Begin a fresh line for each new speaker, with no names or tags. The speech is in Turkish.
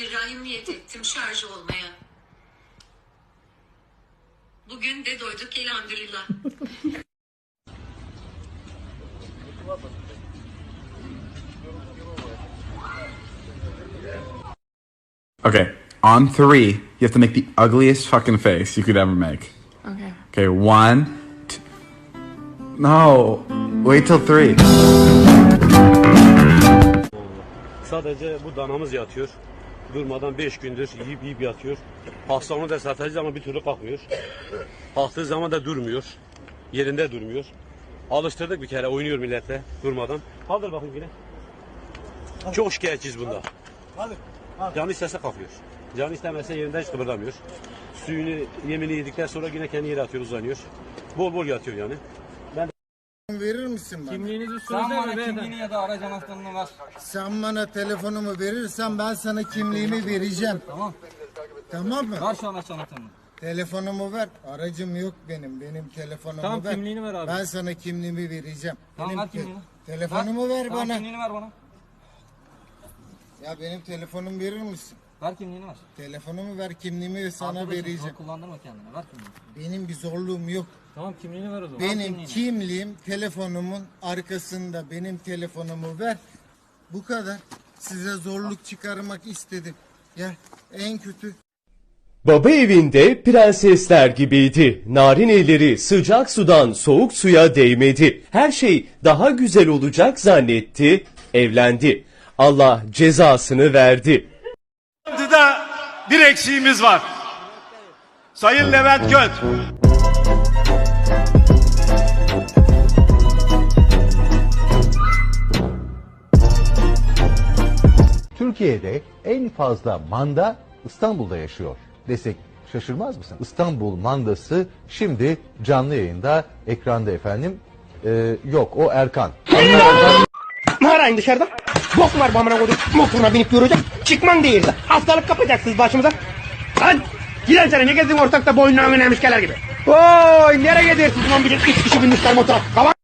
Bismillahirrahmanirrahim niyet ettim şarj olmaya. Bugün de doyduk elhamdülillah.
Okay, on three, you have to make the ugliest fucking face you could ever make.
Okay.
Okay, one. T- no, wait till three.
Sadece bu danamız yatıyor. Durmadan 5 gündür yiyip yiyip yatıyor. Hasta onu da satacağız ama bir türlü kalkmıyor. Kalktığı zaman da durmuyor. Yerinde durmuyor. Alıştırdık bir kere oynuyor millete durmadan. Kaldır bakayım yine. Çok şikayetçiyiz bunda. Canı istese kalkıyor. Canı istemezse yerinden hiç kıpırdamıyor. Suyunu, yemini yedikten sonra yine kendi yere atıyor, uzanıyor. Bol bol yatıyor yani.
Verir misin bana?
Kimliğinizi
Sen bana kimliğini ya da araç anahtarını ver.
Sen bana telefonumu verirsen ben sana kimliğimi vereceğim.
Tamam.
Tamam mı?
Ver şu araç anahtarını.
Telefonumu ver. Aracım yok benim. Benim telefonumu
Tamam,
ver.
kimliğini ver abi.
Ben sana kimliğimi vereceğim.
Tamam
benim
ver kimliğini.
telefonumu ver,
Tamam,
bana.
kimliğini ver bana.
Ya benim telefonumu verir misin?
Ver kimliğini ver.
Telefonumu ver, kimliğimi sana
Arkadaşım,
vereceğim.
kullandırma kendini. Ver kimliğini.
Benim bir zorluğum yok.
Tamam kimliğini ver o zaman.
Benim
kimliğini.
kimliğim telefonumun arkasında. Benim telefonumu ver. Bu kadar. Size zorluk çıkarmak istedim. Ya en kötü
Baba evinde prensesler gibiydi. Narin elleri sıcak sudan soğuk suya değmedi. Her şey daha güzel olacak zannetti. Evlendi. Allah cezasını verdi.
Toplantıda bir eksiğimiz var. Sayın Levent Göt.
Türkiye'de en fazla manda İstanbul'da yaşıyor desek şaşırmaz mısın? İstanbul mandası şimdi canlı yayında ekranda efendim. Ee, yok o Erkan.
Ne arayın dışarıda? Bok var bamına koydum. Motoruna binip yürüyecek. Çıkman değildi. Hastalık kapacaksınız başımıza. Lan Gidelim sana ne gezdin ortakta boynuna önemiş gelir gibi. Oy nereye gidiyorsunuz lan bir de üç kişi binmişler motora. Kavan